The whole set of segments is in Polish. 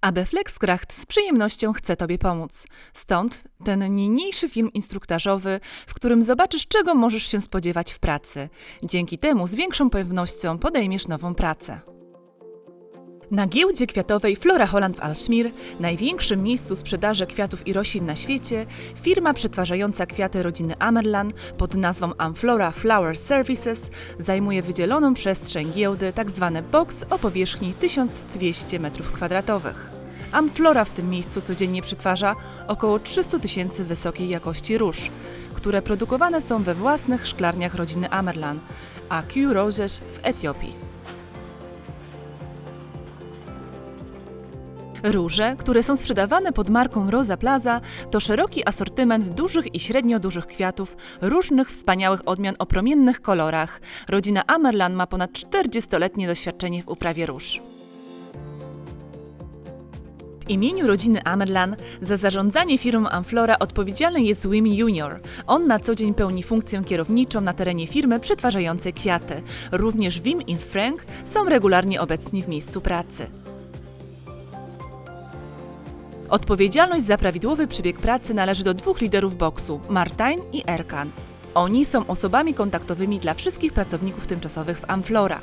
AB Flexkraft z przyjemnością chce Tobie pomóc. Stąd ten niniejszy film instruktażowy, w którym zobaczysz, czego możesz się spodziewać w pracy. Dzięki temu z większą pewnością podejmiesz nową pracę. Na giełdzie kwiatowej Flora Holland w Alszmir, największym miejscu sprzedaży kwiatów i roślin na świecie, firma przetwarzająca kwiaty rodziny Amerlan pod nazwą Amflora Flower Services zajmuje wydzieloną przestrzeń giełdy, tzw. box o powierzchni 1200 m2. Amflora w tym miejscu codziennie przetwarza około 300 tysięcy wysokiej jakości róż, które produkowane są we własnych szklarniach rodziny Amerlan, a Q Roses w Etiopii. Róże, które są sprzedawane pod marką Rosa Plaza, to szeroki asortyment dużych i średnio dużych kwiatów, różnych wspaniałych odmian o promiennych kolorach. Rodzina Amerlan ma ponad 40-letnie doświadczenie w uprawie róż. W imieniu rodziny Amerlan za zarządzanie firmą Amflora odpowiedzialny jest Wim Junior. On na co dzień pełni funkcję kierowniczą na terenie firmy przetwarzającej kwiaty. Również Wim i Frank są regularnie obecni w miejscu pracy. Odpowiedzialność za prawidłowy przebieg pracy należy do dwóch liderów boksu Martin i Erkan. Oni są osobami kontaktowymi dla wszystkich pracowników tymczasowych w Amflora.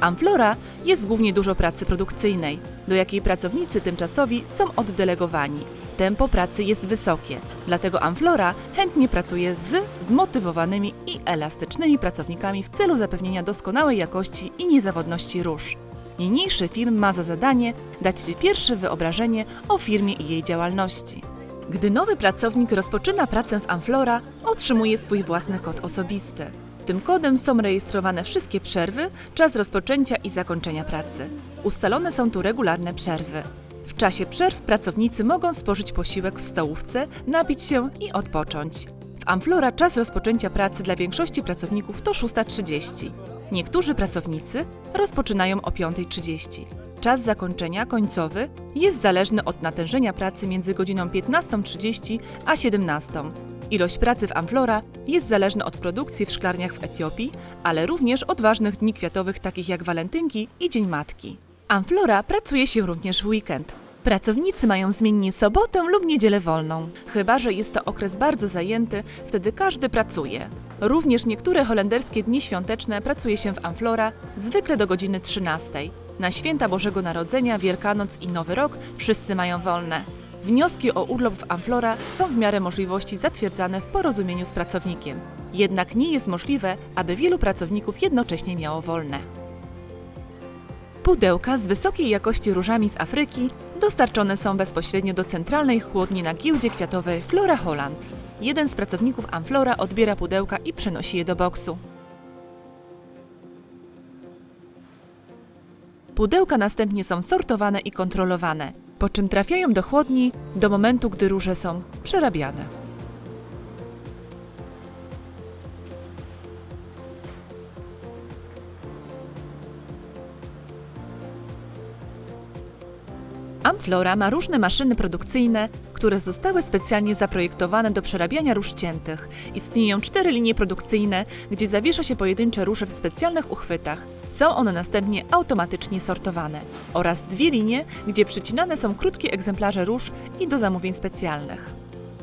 Amflora jest głównie dużo pracy produkcyjnej, do jakiej pracownicy tymczasowi są oddelegowani. Tempo pracy jest wysokie, dlatego Amflora chętnie pracuje z zmotywowanymi i elastycznymi pracownikami w celu zapewnienia doskonałej jakości i niezawodności róż. Niniejszy film ma za zadanie dać Ci pierwsze wyobrażenie o firmie i jej działalności. Gdy nowy pracownik rozpoczyna pracę w Amflora, otrzymuje swój własny kod osobisty. Tym kodem są rejestrowane wszystkie przerwy, czas rozpoczęcia i zakończenia pracy. Ustalone są tu regularne przerwy. W czasie przerw pracownicy mogą spożyć posiłek w stołówce, napić się i odpocząć. W Amflora czas rozpoczęcia pracy dla większości pracowników to 6.30. Niektórzy pracownicy rozpoczynają o 5.30. Czas zakończenia końcowy jest zależny od natężenia pracy między godziną 15.30 a 17.00. Ilość pracy w Amflora jest zależna od produkcji w szklarniach w Etiopii, ale również od ważnych dni kwiatowych takich jak walentynki i Dzień Matki. Amflora pracuje się również w weekend. Pracownicy mają zmiennie sobotę lub niedzielę wolną. Chyba, że jest to okres bardzo zajęty, wtedy każdy pracuje. Również niektóre holenderskie dni świąteczne pracuje się w Amflora, zwykle do godziny 13. Na święta Bożego Narodzenia, Wielkanoc i Nowy Rok wszyscy mają wolne. Wnioski o urlop w Amflora są w miarę możliwości zatwierdzane w porozumieniu z pracownikiem. Jednak nie jest możliwe, aby wielu pracowników jednocześnie miało wolne. Pudełka z wysokiej jakości różami z Afryki dostarczone są bezpośrednio do centralnej chłodni na giełdzie kwiatowej Flora Holland. Jeden z pracowników Amflora odbiera pudełka i przenosi je do boksu. Pudełka następnie są sortowane i kontrolowane, po czym trafiają do chłodni do momentu, gdy róże są przerabiane. Amflora ma różne maszyny produkcyjne, które zostały specjalnie zaprojektowane do przerabiania róż ciętych. Istnieją cztery linie produkcyjne, gdzie zawiesza się pojedyncze róże w specjalnych uchwytach. Są one następnie automatycznie sortowane. Oraz dwie linie, gdzie przycinane są krótkie egzemplarze róż i do zamówień specjalnych.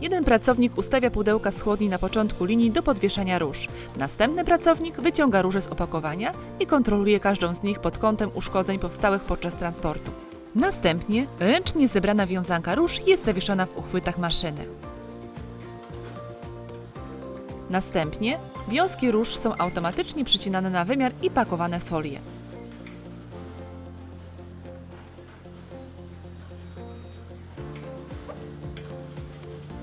Jeden pracownik ustawia pudełka z chłodni na początku linii do podwieszania róż. Następny pracownik wyciąga róże z opakowania i kontroluje każdą z nich pod kątem uszkodzeń powstałych podczas transportu. Następnie ręcznie zebrana wiązanka róż jest zawieszona w uchwytach maszyny. Następnie wiązki róż są automatycznie przycinane na wymiar i pakowane w folię.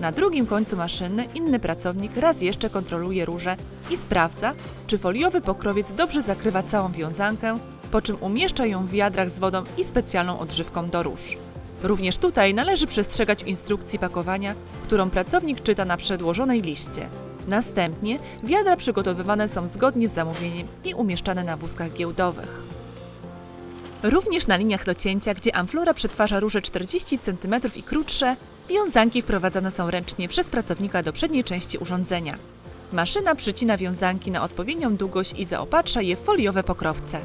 Na drugim końcu maszyny inny pracownik raz jeszcze kontroluje róże i sprawdza, czy foliowy pokrowiec dobrze zakrywa całą wiązankę, po czym umieszcza ją w wiadrach z wodą i specjalną odżywką do róż. Również tutaj należy przestrzegać instrukcji pakowania, którą pracownik czyta na przedłożonej liście. Następnie wiadra przygotowywane są zgodnie z zamówieniem i umieszczane na wózkach giełdowych. Również na liniach do cięcia, gdzie Amflora przetwarza róże 40 cm i krótsze, wiązanki wprowadzane są ręcznie przez pracownika do przedniej części urządzenia. Maszyna przycina wiązanki na odpowiednią długość i zaopatrza je w foliowe pokrowce.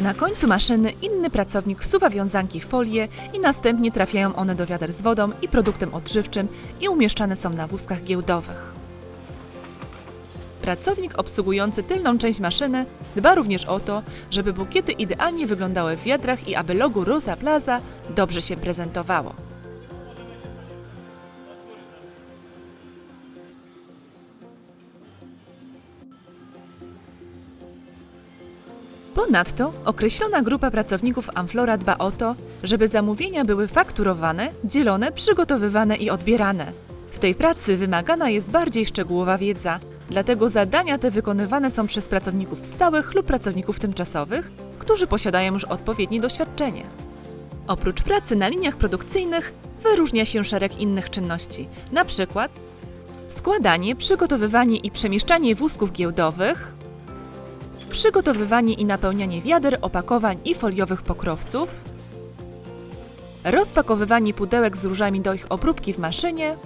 Na końcu maszyny inny pracownik wsuwa wiązanki w folię i następnie trafiają one do wiader z wodą i produktem odżywczym i umieszczane są na wózkach giełdowych. Pracownik obsługujący tylną część maszyny dba również o to, żeby bukiety idealnie wyglądały w wiadrach i aby logo Rosa Plaza dobrze się prezentowało. Ponadto określona grupa pracowników Amflora dba o to, żeby zamówienia były fakturowane, dzielone, przygotowywane i odbierane. W tej pracy wymagana jest bardziej szczegółowa wiedza, dlatego zadania te wykonywane są przez pracowników stałych lub pracowników tymczasowych, którzy posiadają już odpowiednie doświadczenie. Oprócz pracy na liniach produkcyjnych wyróżnia się szereg innych czynności, na przykład składanie, przygotowywanie i przemieszczanie wózków giełdowych, przygotowywanie i napełnianie wiader, opakowań i foliowych pokrowców, rozpakowywanie pudełek z różami do ich obróbki w maszynie,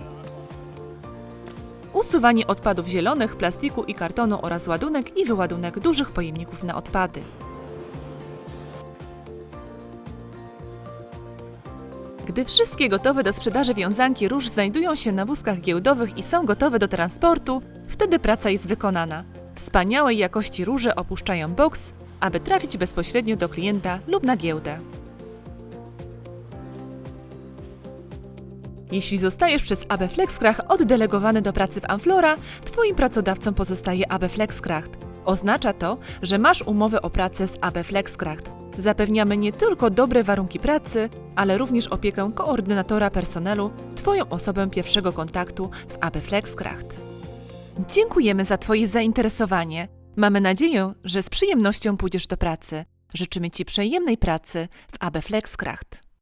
usuwanie odpadów zielonych, plastiku i kartonu oraz ładunek i wyładunek dużych pojemników na odpady. Gdy wszystkie gotowe do sprzedaży wiązanki róż znajdują się na wózkach giełdowych i są gotowe do transportu, wtedy praca jest wykonana. Wspaniałej jakości róże opuszczają boks, aby trafić bezpośrednio do klienta lub na giełdę. Jeśli zostajesz przez AB Flexcraft oddelegowany do pracy w Amflora, Twoim pracodawcą pozostaje AB Flexcraft. Oznacza to, że masz umowę o pracę z AB Flexcraft. Zapewniamy nie tylko dobre warunki pracy, ale również opiekę koordynatora personelu, Twoją osobę pierwszego kontaktu w AB Flexcraft. Dziękujemy za Twoje zainteresowanie. Mamy nadzieję, że z przyjemnością pójdziesz do pracy. Życzymy Ci przyjemnej pracy w AB Flexcraft.